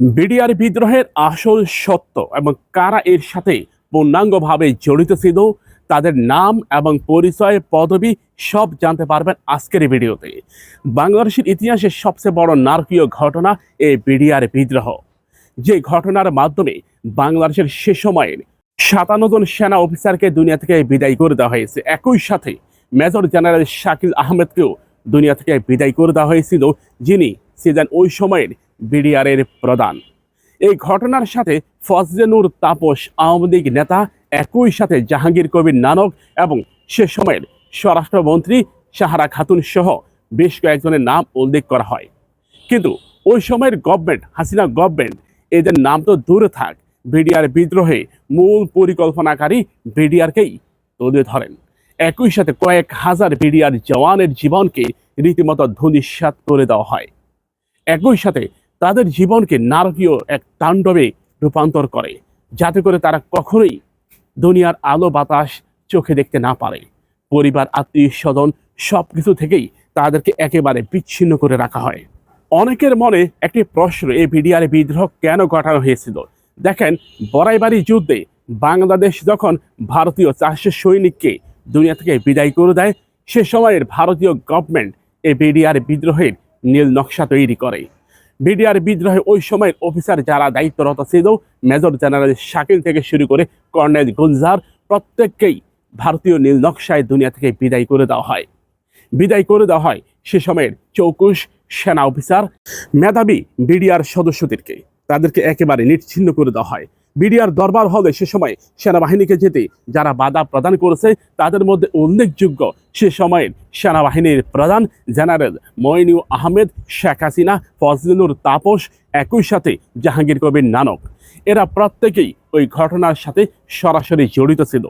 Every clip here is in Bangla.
বিডিআর বিদ্রোহের আসল সত্য এবং কারা এর সাথে পূর্ণাঙ্গভাবে জড়িত ছিল, তাদের নাম এবং পরিচয় পদবি সব জানতে পারবেন আজকের এই ভিডিওতে। বাংলাদেশের ইতিহাসের সবচেয়ে বড় নারকীয় ঘটনা এই বিডিআর বিদ্রোহ। যে ঘটনার মাধ্যমে বাংলাদেশের সে সময়ের সাতান্ন জন সেনা অফিসারকে দুনিয়া থেকে বিদায় করে দেওয়া হয়েছে। একই সাথে মেজর জেনারেল শাকিল আহমেদকেও দুনিয়া থেকে বিদায় করে দেওয়া হয়েছিল, যিনি ছিলেন ওই সময়ের বিডিআরের প্রধান। এই ঘটনার সাথে ফজলেনুর তাপস আওয়ামী লীগ নেতা একই সাথে জাহাঙ্গীর কবির নানক এবং সে সময়ের স্বরাষ্ট্রমন্ত্রী সাহারা খাতুন সহ বেশ কয়েকজনের নাম উল্লেখ করা হয়। কিন্তু ওই সময়ের গভর্নমেন্ট, হাসিনা গভর্নমেন্ট, এদের নাম তো দূরে থাক, বিডিআর বিদ্রোহে মূল পরিকল্পনাকারী বিডিআরকেই তুলে ধরেন। একই সাথে কয়েক হাজার বিডিআর জওয়ানের জীবনকে রীতিমতো ধূলিসাৎ করে দেওয়া হয়। একই সাথে তাদের জীবনকে নারকীয় এক তাণ্ডবে রূপান্তর করে, যাতে করে তারা কখনোই দুনিয়ার আলো বাতাস চোখে দেখতে না পারে। পরিবার, আত্মীয় স্বজন সব কিছু থেকেই তাদেরকে একেবারে বিচ্ছিন্ন করে রাখা হয়। অনেকের মনে একটি প্রশ্ন এই বিডিআর বিদ্রোহ কেন ঘটানো হয়েছিল? দেখেন, বড়াইবাড়ি যুদ্ধে বাংলাদেশ যখন ভারতীয় চারশো সৈনিককে দুনিয়া থেকে বিদায় করে দেয়, সে সময়ের ভারতীয় গভর্নমেন্ট এই বিডিআর বিদ্রোহের নীল নকশা তৈরি করে। বিডিআর বিদ্রোহে ওই সময়ের অফিসার যারা দায়িত্বরত ছিল, মেজর জেনারেল শাকিল থেকে শুরু করে কর্নেল গুলজার, প্রত্যেককেই ভারতীয় নীল নকশায় দুনিয়া থেকে বিদায় করে দেওয়া হয়। বিদায় করে দেওয়া হয় সে সময়ের চৌকুশ সেনা অফিসার, মেধাবী বিডিআর সদস্যদেরকে। তাদেরকে একেবারে নিচ্ছিন্ন করে দেওয়া হয়। বিডিআর দরবার হলে সে সময় সেনাবাহিনীকে যেতে যারা বাধা প্রদান করেছে, তাদের মধ্যে উল্লেখযোগ্য সে সময়ের সেনাবাহিনীর প্রধান জেনারেল মইনু আহমেদ, শেখ হাসিনা ফজলুর তাপস একই সাথে জাহাঙ্গীর কবির নানক। এরা প্রত্যেকেই ওই ঘটনার সাথে সরাসরি জড়িত ছিল।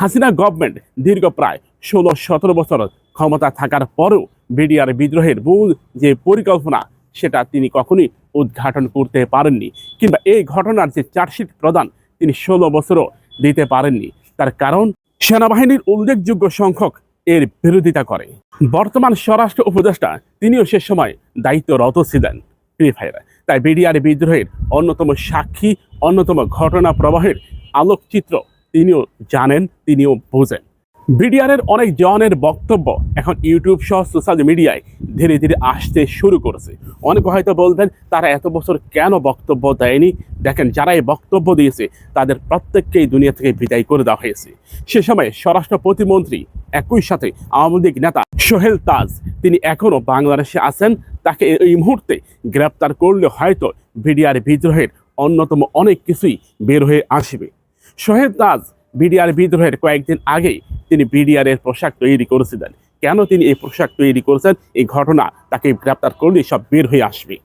হাসিনা গভর্নমেন্ট দীর্ঘ প্রায় ষোলো সতেরো বছর ক্ষমতা থাকার পরেও বিডিআর বিদ্রোহের মূল যে পরিকল্পনা, সেটা তিনি কখনোই উদ্ঘাটন করতে পারেননি কিংবা এই ঘটনার যে চার্জশিট প্রদান তিনি ষোলো বছরও দিতে পারেননি। তার কারণ, সেনাবাহিনীর উল্লেখযোগ্য সংখ্যক এর বিরোধিতা করে। বর্তমান স্বরাষ্ট্র উপদেষ্টা তিনিও সে সময় দায়িত্বরত ছিলেন। প্রিয় ভাইরা তাই বিডিআর বিদ্রোহের অন্যতম সাক্ষী, অন্যতম ঘটনা প্রবাহের আলোকচিত্র তিনিও জানেন, তিনিও বোঝেন। বিডিআরের অনেক জনের বক্তব্য এখন ইউটিউব সহ সোশ্যাল মিডিয়ায় ধীরে ধীরে আসতে শুরু করেছে। অনেকে হয়তো বলবেন, তারা এত বছর কেন বক্তব্য দেয়নি? দেখেন, যারা বক্তব্য দিয়েছে, তাদের প্রত্যেককেই দুনিয়া থেকে বিদায় করে দেওয়া হয়েছে। সে সময় স্বরাষ্ট্র প্রতিমন্ত্রী একই সাথে আওয়ামী লীগ নেতা সোহেল তাজ, তিনি এখনও বাংলাদেশে আছেন। তাকে এই মুহূর্তে গ্রেপ্তার করলে হয়তো বিডিআর বিদ্রোহের অন্যতম অনেক কিছুই বের হয়ে আসবে। সোহেল তাজ বিডিআর বিদ্রোহের কয়েকদিন আগেই তিনি বিডিআর এর পোশাক তৈরি করেছিলেন। কেন তিনি এই পোশাক তৈরি করেছেন? এই ঘটনা তাকে গ্রেপ্তার করলে সব বের হয়ে আসবে।